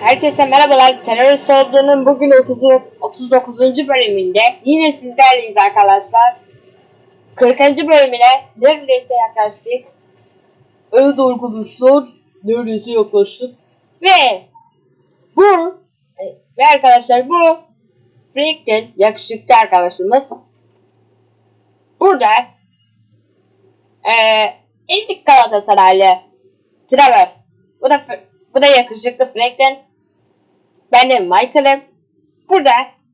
Herkese merhabalar. Terörist olduğunun bugün 30, 39. bölümünde yine sizlerleyiz arkadaşlar. 40. bölümüne neredeyse yaklaştık. Evet arkadaşlar neredeyse yaklaştık. Ve bu e, ve arkadaşlar bu Franklin yakışıklı arkadaşımız burada eee ezik Galatasaraylı Trevor bu da bu da yakışıklı Franklin ben de Michael'ım burada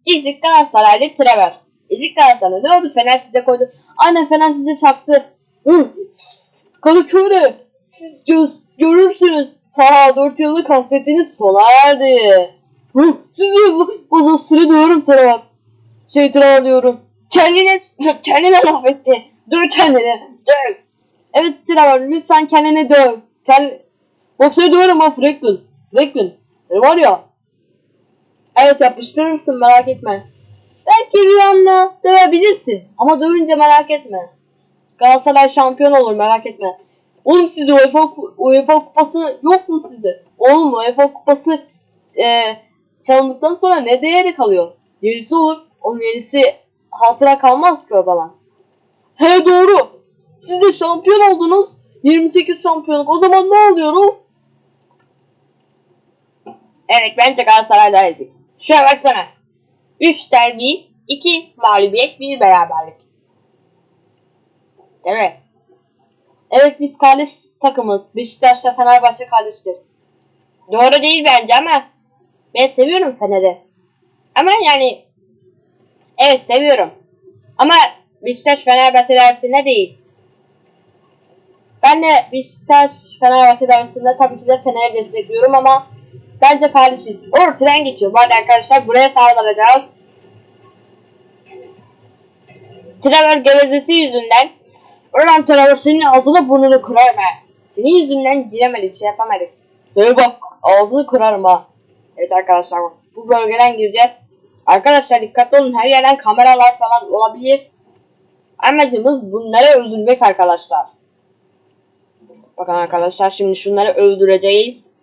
ezik Galatasaraylı Trevor ezik Galatasaray ne oldu Fener size koydu aynen Fener size Hı, siz Kadıköy'de siz göz, görürsünüz. Ha 4 yıllık hasretiniz sona erdi. Sizi bana süre diyorum Travar. Şey Travar diyorum. kendine kendine laf etti dur kendine dur Evet Travar lütfen kendine döv. Kend... Bak seni döverim ha Franklin. Franklin. Seni var ya. Evet yapıştırırsın merak etme. Belki rüyanda dövebilirsin. Ama dövünce merak etme. Galatasaray şampiyon olur merak etme. Oğlum sizde UEFA, UEFA kupası yok mu sizde? Oğlum UEFA kupası e, çalındıktan sonra ne değeri kalıyor? Yenisi olur. Onun yenisi hatıra kalmaz ki o zaman. He doğru. Siz de şampiyon oldunuz. 28 şampiyonluk. O zaman ne oluyor o? Evet bence Galatasaray daha ezik. Şuna baksana. 3 derbi, 2 mağlubiyet, 1 beraberlik. Değil mi? Evet biz kardeş takımız. Beşiktaş'la Fenerbahçe kardeştir. Doğru değil bence ama Ben seviyorum Fener'i. ama yani evet seviyorum. Ama Beşiktaş Fenerbahçe derbisinde değil. Ben de Beşiktaş Fenerbahçe derbisinde tabii ki de Fener'i destekliyorum ama bence kardeşiz. O tren geçiyor. Bu arada arkadaşlar buraya saldıracağız. Trevor gevezesi yüzünden Ulan Trevor senin ağzını burnunu kırarım ha. Senin yüzünden giremedik şey yapamadık. Söyle bak ağzını kırarım ha. Evet arkadaşlar bu bölgeden gireceğiz. Arkadaşlar dikkatli olun her yerden kameralar falan olabilir. Amacımız bunları öldürmek arkadaşlar. Bakın arkadaşlar şimdi şunları öldüreceğiz.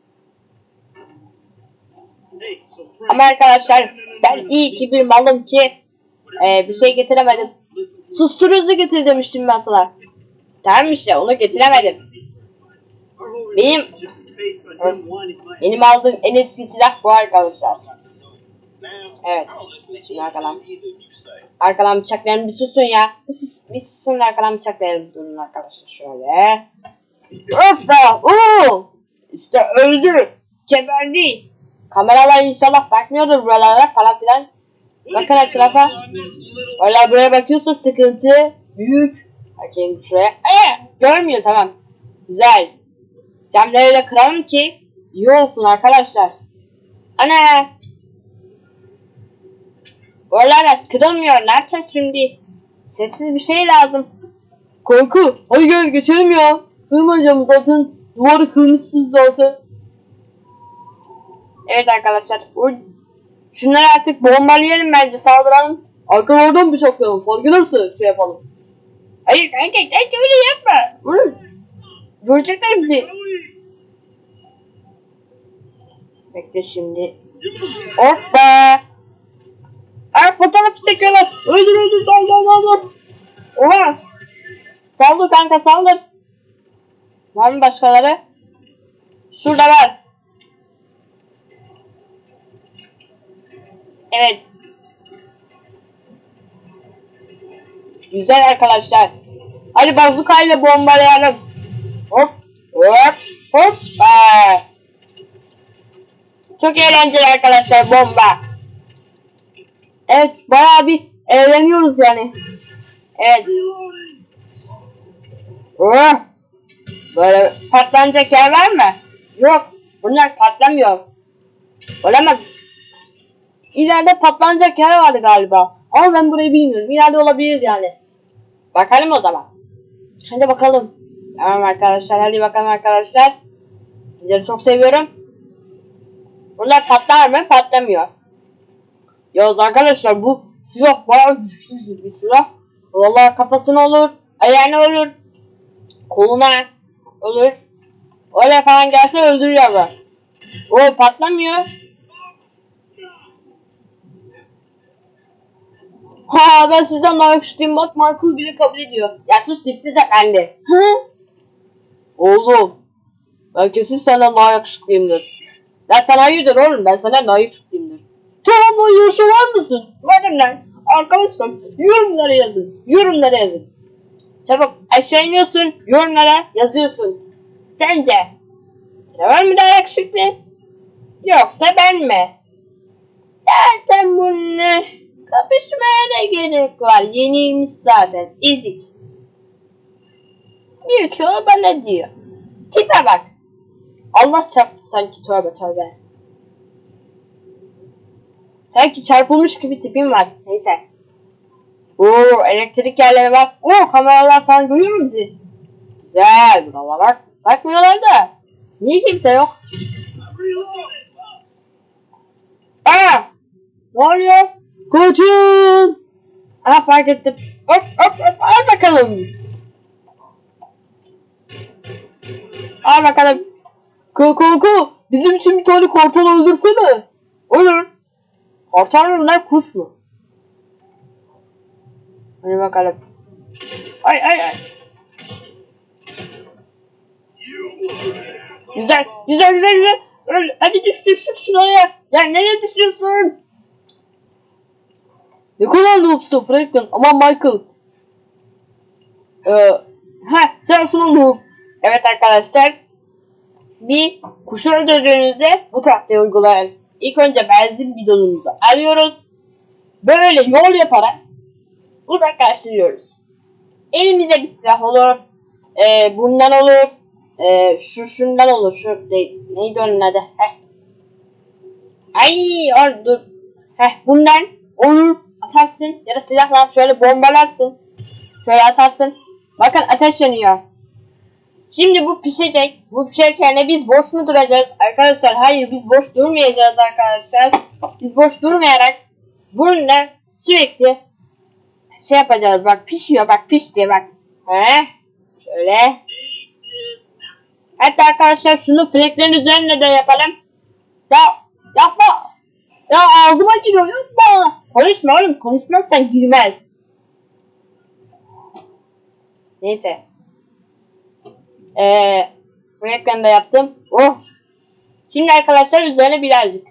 Ama arkadaşlar ben iyi ki bir malım ki e, bir şey getiremedim. Susturucu getir demiştim ben sana. Tamam işte onu getiremedim. Benim benim aldığım en eski silah bu arkadaşlar. Evet. Şimdi arkadan. Arkadan bıçaklayalım bir susun ya. Bir, sus, bir susun arkadan bıçaklayalım. Durun arkadaşlar şöyle. Öf be! Oo! İşte öldü. Geberdi. Kameralar inşallah bakmıyordur buralara falan filan. Bakın etrafa. Valla buraya bakıyorsa sıkıntı büyük. Bakayım şuraya. Ee, görmüyor tamam. Güzel. Camları da kıralım ki iyi olsun arkadaşlar. Ana. Oralar kırılmıyor. Ne yapacağız şimdi? Sessiz bir şey lazım. Korku. Hadi gel geçelim ya. Kırmayacağım zaten. Duvarı kırmışsın zaten. Evet arkadaşlar. Şunları artık bombalayalım bence saldıralım. Arkalardan bıçaklayalım. Fark ederse şey yapalım. Hayır kanka kanka öyle yapma. Vurun. Vuracaklar bizi. Bekle şimdi. Hoppa. Ay fotoğrafı çekiyorlar. Öldür öldür dal dal dal dal. Oha. Saldır kanka saldır. Var mı başkaları? Şurada var. Evet. Güzel arkadaşlar. Hadi bazukayla bombalayalım. Hop hop hop. Aa. Çok eğlenceli arkadaşlar bomba. Evet bayağı bir eğleniyoruz yani. Evet. Oh. Böyle patlanacak yer var mı? Yok. Bunlar patlamıyor. Olamaz. İleride patlanacak yer vardı galiba. Ama ben burayı bilmiyorum. İleride olabilir yani. Bakalım o zaman. Hadi bakalım. Tamam arkadaşlar hadi bakalım arkadaşlar. Sizleri çok seviyorum. Bunlar patlar mı? Patlamıyor. Yalnız arkadaşlar bu silah bayağı güçlü bir silah. Vallahi kafasına olur, Ayağına olur. Koluna olur. Öyle falan gelse öldürüyor bu. O patlamıyor. Ha ben sizden daha yakışıklıyım bak Michael bile kabul ediyor. Ya sus dipsiz efendi. Hı? Oğlum. Ben kesin senden daha yakışıklıyımdır. Ya sen hayırdır oğlum ben senden daha yakışıklıyımdır. Tamam lan yarışa var mısın? Varım lan. Arkadaşlar yorumlara yazın. Yorumlara yazın. Çabuk aşağı iniyorsun. Yorumlara yazıyorsun. Sence Trevor mi daha yakışıklı? Yoksa ben mi? Zaten bununla kapışmaya da gerek var. Yenilmiş zaten. Ezik. Büyük çoğu bana diyor. Tipe bak. Allah çarptı sanki tövbe tövbe. Sanki çarpılmış gibi tipim var. Neyse. Oo elektrik yerleri var. Oo kameralar falan görüyor mu bizi? Güzel buralar bak. Bakmıyorlar da. Niye kimse yok? Aa! Ne oluyor? Kaçın! Aa fark ettim. Hop hop hop al bakalım. Al bakalım. Ka kanka bizim için bir tane kartal öldürsene. Olur. Kartal mı bunlar kuş mu? Hadi bakalım. Ay ay ay. Güzel, güzel, güzel, güzel. Öl, hadi düş, düş, düş şuraya. Ya nereye düşüyorsun? Ne kadar noobsun Franklin. Aman Michael. Ee, ha, sen sunum noob. Evet arkadaşlar. Bir kuşu öldürdüğünüzde bu taktiği uygulayın. İlk önce benzin bidonumuzu alıyoruz. Böyle yol yaparak uzaklaştırıyoruz. Elimize bir silah olur. E, bundan olur. E, şu şundan olur. Şu ne, neydi onun adı? Heh. Ay or, dur. Heh, bundan olur. Atarsın ya da silahla şöyle bombalarsın. Şöyle atarsın. Bakın ateş yanıyor. Şimdi bu pişecek. Bu pişerken de biz boş mu duracağız? Arkadaşlar hayır biz boş durmayacağız arkadaşlar. Biz boş durmayarak bununla sürekli şey yapacağız. Bak pişiyor bak pişti bak. Heh. Şöyle. Hatta arkadaşlar şunu freklerin üzerine de yapalım. Ya yapma. Ya ağzıma giriyor yapma. Konuşma oğlum. Konuşmazsan girmez. Neyse. Ee, Freklerini de yaptım. Oh. Şimdi arkadaşlar üzerine birazcık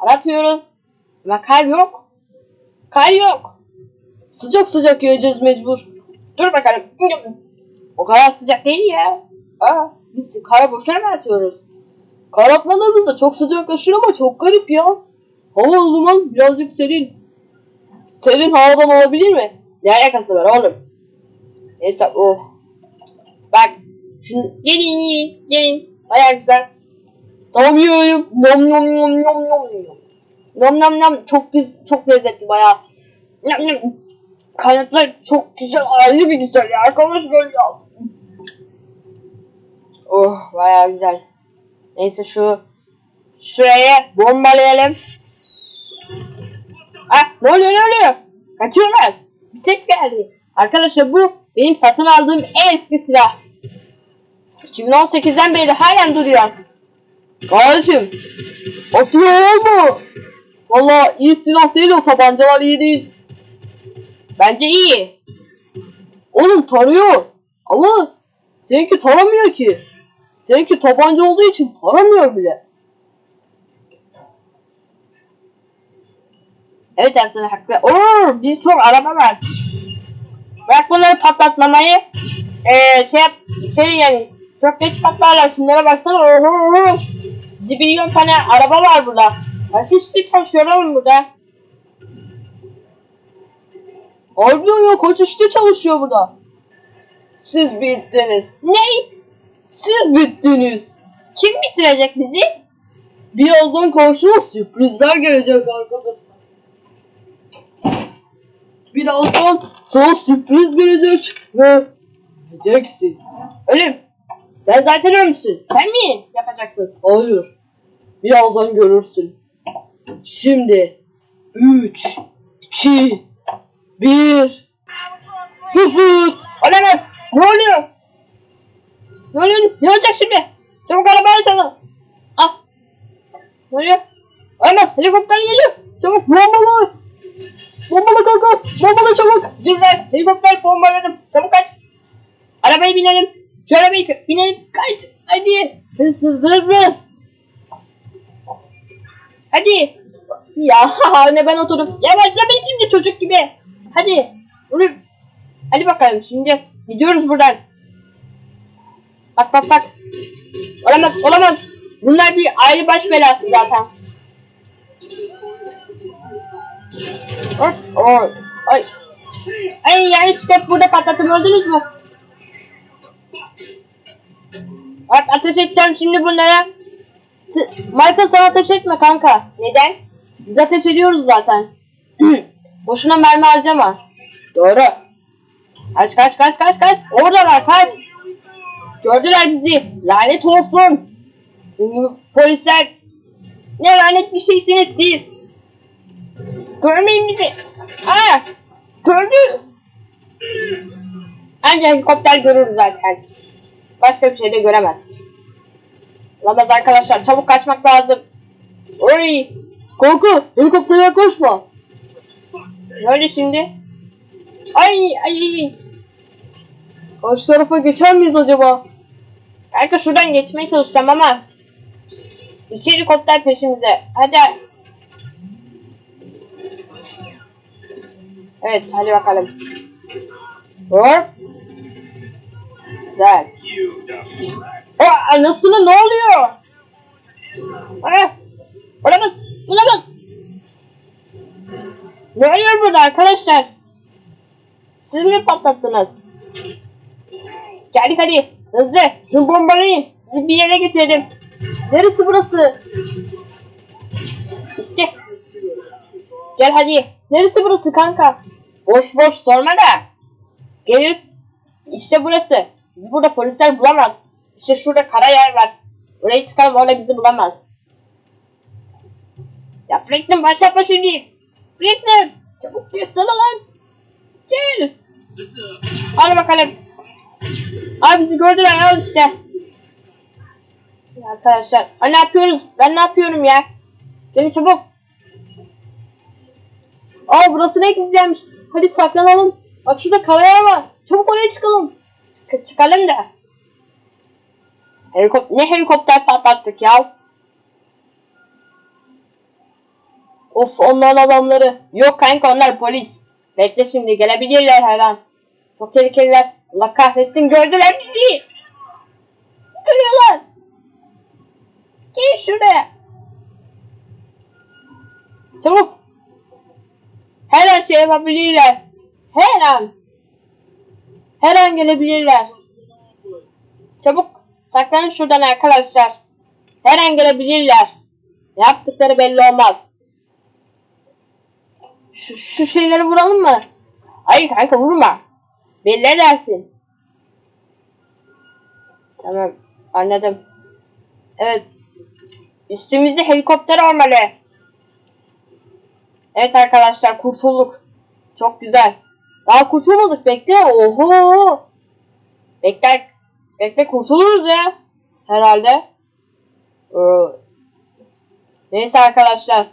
kar atıyorum. Ama kar yok. Kar yok. Sıcak sıcak yiyeceğiz mecbur. Dur bakalım. O kadar sıcak değil ya. Aa, biz kara boşuna mı atıyoruz? Kar atmalarımız da çok sıcaklaşır ama çok garip ya. Hava o zaman birazcık serin. Serin havadan olabilir mi? Ne alakası var oğlum? Neyse oh. Bak. Şunu gelin yiyin. Gelin. Baya güzel. Tamam yiyorum. Nom nom nom nom nom nom. Nom nom nom. Çok güzel. Çok lezzetli baya. Nom nom. Kaynaklar çok güzel. Ayrı bir güzel ya. Arkadaşlar ya. Oh baya güzel. Neyse şu şuraya bombalayalım. Ah ne oluyor ne oluyor? Kaçıyorlar. Bir ses geldi. Arkadaşlar bu benim satın aldığım en eski silah. 2018'den beri halen duruyor. Kardeşim. O silah olma. Valla iyi silah değil o tabancalar iyi değil. Bence iyi. Oğlum tarıyor. Ama seninki taramıyor ki. Seninki tabanca olduğu için taramıyor bile. Evet aslında haklı. Oo, bir çok araba var. Bırak bunları patlatmamayı. Ee, şey yap, şey yani çok geç patlarlar. Şunlara baksana. Oho. Zibilyon tane araba var burada. Nasıl işte çalışıyor oğlum burada? Ya kaç işte çalışıyor burada. Siz bittiniz. Ne? Siz bittiniz. Kim bitirecek bizi? Birazdan karşına sürprizler gelecek arkadaşlar. Birazdan sana sürpriz gelecek ve göreceksin. Ölüm. Sen zaten ölmüşsün. Sen mi yapacaksın? Hayır. Birazdan görürsün. Şimdi 3 2 1 0 Olamaz. Ne oluyor? Ne oluyor? Ne olacak şimdi? Çabuk arabayı çalın. Ah. Ne oluyor? Olmaz. Helikopter geliyor. Çabuk. Bombalı. Bombalı kanka. Bombalı çabuk. Dur lan. Helikopter bombaladım. Çabuk kaç. Arabaya binelim. Şu arabaya binelim. Kaç. Hadi. Hızlı hızlı hızlı. Hadi. Ya ne ben oturdum. Yavaşlama şimdi çocuk gibi. Hadi. Vur. Hadi bakalım şimdi. Gidiyoruz buradan. Bak bak bak. Olamaz olamaz. Bunlar bir aile baş belası zaten. Hop, oy, Ay. Ay yanlışlıkla burada patlattım öldünüz mü? Bak ateş edeceğim şimdi bunlara. T- Michael sana ateş etme kanka. Neden? Biz ateş ediyoruz zaten. Boşuna mermi harcama. Doğru. Kaç kaç kaç kaç kaç. Oradalar kaç. Gördüler bizi. Lanet olsun. Sizin polisler. Ne lanet bir şeysiniz siz. Görmeyin bizi. Aa, gördü. Ancak helikopter görür zaten. Başka bir şey de göremez. Olamaz arkadaşlar. Çabuk kaçmak lazım. Oy. Kanka helikoptere yaklaşma. Ne oldu şimdi? Ay ay. Karşı tarafa geçer miyiz acaba? Kanka şuradan geçmeye çalışacağım ama. İki helikopter peşimize. Hadi. Evet hadi bakalım. Hop. Güzel. O anasını ne oluyor? Ah, olamaz. Olamaz. Ne oluyor burada arkadaşlar? Siz mi patlattınız? Geldik hadi. Hızlı. Şunu bombalayın. Sizi bir yere getirdim. Neresi burası? İşte. Gel hadi. Neresi burası kanka? Boş boş sorma da. Geliriz. İşte burası. Bizi burada polisler bulamaz. İşte şurada kara yer var. Oraya çıkalım orada bizi bulamaz. Ya Franklin başlatma şimdi. Franklin. Çabuk gelsene lan. Gel. Al bakalım. Abi bizi gördüler al işte. Ya arkadaşlar. Ha, ne yapıyoruz? Ben ne yapıyorum ya? Gelin çabuk. Aa burası ne güzelmiş. Hadi saklanalım. Bak şurada kara yer var. Çabuk oraya çıkalım. Çık çıkalım da. Helikop ne helikopter patlattık ya? Of onların adamları. Yok kanka onlar polis. Bekle şimdi gelebilirler her an. Çok tehlikeliler. Allah kahretsin gördüler bizi. Bizi görüyorlar. Gel şuraya. Çabuk. Her an şey yapabilirler. Her an. Her an gelebilirler. Çabuk saklanın şuradan arkadaşlar. Her an gelebilirler. Yaptıkları belli olmaz. Şu, şu şeyleri vuralım mı? Hayır kanka vurma. Belli edersin. Tamam anladım. Evet. Üstümüzde helikopter olmalı. Evet arkadaşlar kurtulduk. Çok güzel. Daha kurtulmadık bekle. Oho. Bekle. Bekle kurtuluruz ya. Herhalde. Ee, neyse arkadaşlar.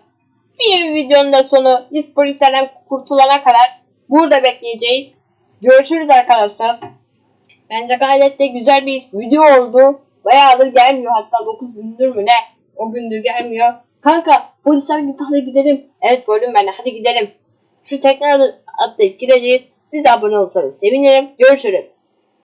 Bir videonun da sonu biz polislerden kurtulana kadar burada bekleyeceğiz. Görüşürüz arkadaşlar. Bence gayet de güzel bir video oldu. Bayağıdır gelmiyor hatta 9 gündür mü ne? O gündür gelmiyor. Kanka polisler gitti hadi gidelim. Evet gördüm ben de hadi gidelim. Şu tekrar atlayıp gireceğiz. Siz abone olsanız sevinirim. Görüşürüz.